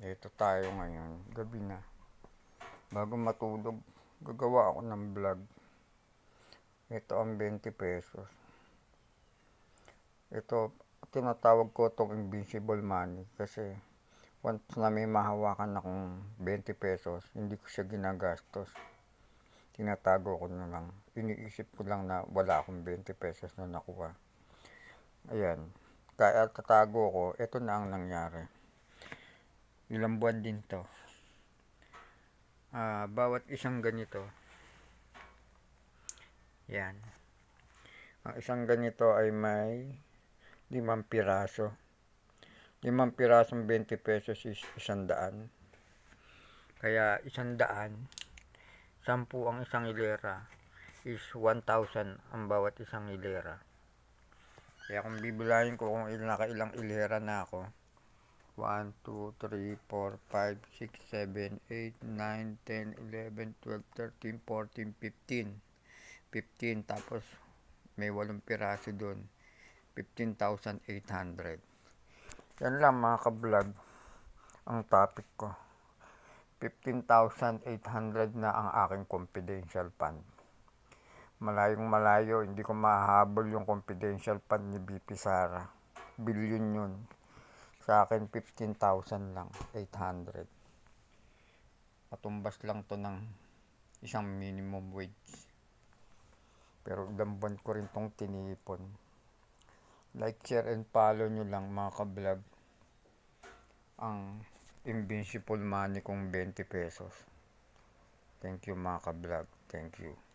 Ito tayo ngayon, gabi na. Bago matulog, gagawa ako ng vlog. Ito ang 20 pesos. Ito, tinatawag ko itong invisible money kasi once na may mahawakan akong 20 pesos, hindi ko siya ginagastos. Tinatago ko na lang. Iniisip ko lang na wala akong 20 pesos na nakuha. Ayan. Kaya tatago ko, ito na ang nangyari. Ilang buwan din to. Ah, bawat isang ganito. Yan. Ang isang ganito ay may limang piraso. Limang pirasong 20 pesos is isang daan. Kaya isang daan, sampu ang isang hilera is 1,000 ang bawat isang hilera. Kaya kung bibilahin ko kung ilang nakailang hilera na ako, 1, 2, 3, 4, 5, 6, 7, 8, 9, 10, 11, 12, 13, 14, 15. 15 tapos may walong piraso doon. 15,800. Yan lang mga ka-vlog ang topic ko. 15,800 na ang aking confidential fund. Malayong malayo, hindi ko mahahabol yung confidential fund ni BP Sara. Billion yun. Sa akin, 15,000 lang. 800. Matumbas lang to ng isang minimum wage. Pero ilang buwan ko rin tong tinipon. Like, share, and follow nyo lang mga ka-vlog. Ang invincible money kong 20 pesos. Thank you mga ka-vlog. Thank you.